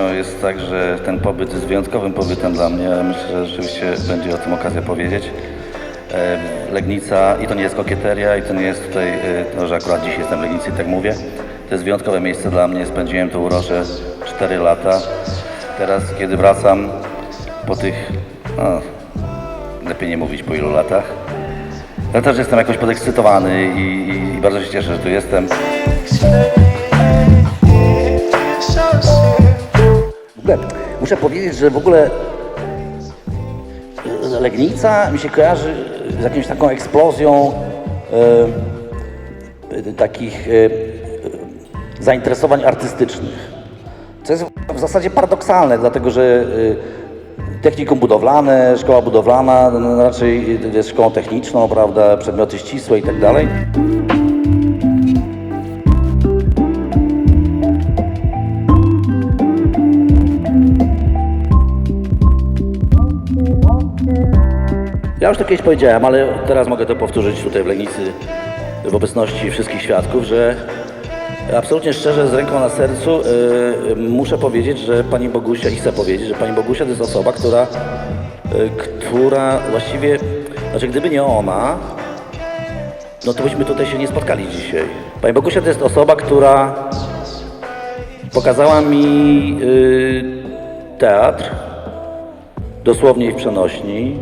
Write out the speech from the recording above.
jest tak, że ten pobyt jest wyjątkowym pobytem dla mnie. Myślę, że rzeczywiście będzie o tym okazja powiedzieć. E, Legnica, i to nie jest kokieteria, i to nie jest tutaj, e, to, że akurat dziś jestem w Legnicy i tak mówię. To jest wyjątkowe miejsce dla mnie. Spędziłem tu urocze 4 lata. Teraz, kiedy wracam po tych, no, lepiej nie mówić po ilu latach, ja też jestem jakoś podekscytowany i, i, i bardzo się cieszę, że tu jestem. Ogóle muszę powiedzieć, że w ogóle e, Legnica mi się kojarzy z jakąś taką eksplozją e, e, takich e, e, zainteresowań artystycznych. Co jest w zasadzie paradoksalne, dlatego że technikum budowlane, szkoła budowlana no, raczej jest szkołą techniczną, prawda, przedmioty ścisłe i tak dalej. Ja już to kiedyś powiedziałem, ale teraz mogę to powtórzyć tutaj w Legnicy w obecności wszystkich świadków, że absolutnie szczerze, z ręką na sercu yy, muszę powiedzieć, że pani Bogusia, i chcę powiedzieć, że pani Bogusia to jest osoba, która, yy, która właściwie, znaczy gdyby nie ona, no to byśmy tutaj się nie spotkali dzisiaj. Pani Bogusia to jest osoba, która pokazała mi yy, teatr, dosłownie i w przenośni,